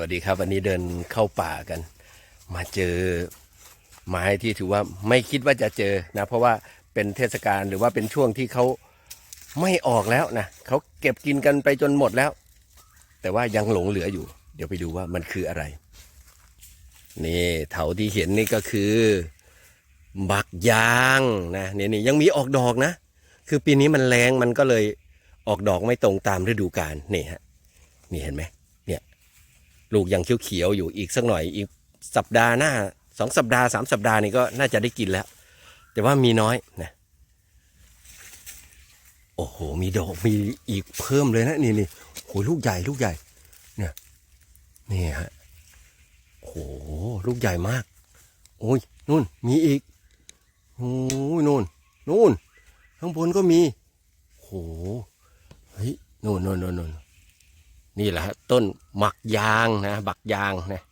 วัสดีครับวันนี้เดินเข้าป่ากัน มาเจอไม้ที่ถือว่าไม่คิดว่าจะเจอนะ เพราะว่าเป็นเทศกาลหรือว่าเป็นช่วงที่เขาไม่ออกแล้วนะเขาเก็บกินกันไปจนหมดแล้ว แต่ว่ายังหลงเหลืออยู่ เดี๋ยวไปดูว่ามันคืออะไร นี่เถาที่เห็นนี่ก็คือ บักยางนะนี่นี่ยังมีออกดอกนะ คือปีนี้มันแรงมันก็เลยออกดอกไม่ตรงตามฤดูกาลนี่ฮะนี่เห็นไหม ลูกยังเขียวๆอยู่อีกสักหน่อยอีกสัปดาห์หน้าสองสัปดาห์สามสัปดาห์นี่ก็น่าจะได้กินแล้ว แต่ว่ามีน้อยนะโอ้โห มีดอกมีอีกเพิ่มเลยนะนี่นี่โหลูกใหญ่ลูกใหญ่ เนี่ยนี่ฮะโอ้โหลูกใหญ่มาก โอ้ยนู่นมีอีกโอ้ยนู่นนู่นข้างบนก็มีโหเฮ้ยนู่นนู่นนู่น นี่แหละฮะต้นหมักยางนะบักยางนะ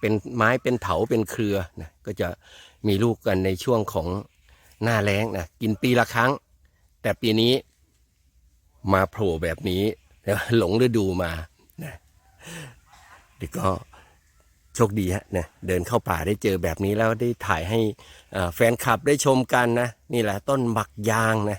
เป็นไม้เป็นเถาเป็นเครือนะก็จะมีลูกกันในช่วงของหน้าแล้งนะกินปีละครั้ง แต่ปีนี้มาโผล่แบบนี้แล้วหลงฤดูมานะเด็กก็โชคดีฮะนะเดินเข้าป่าได้เจอแบบนี้แล้วได้ถ่ายให้แฟนคลับได้ชมกันนะ นี่แหละต้นหมักยางนะ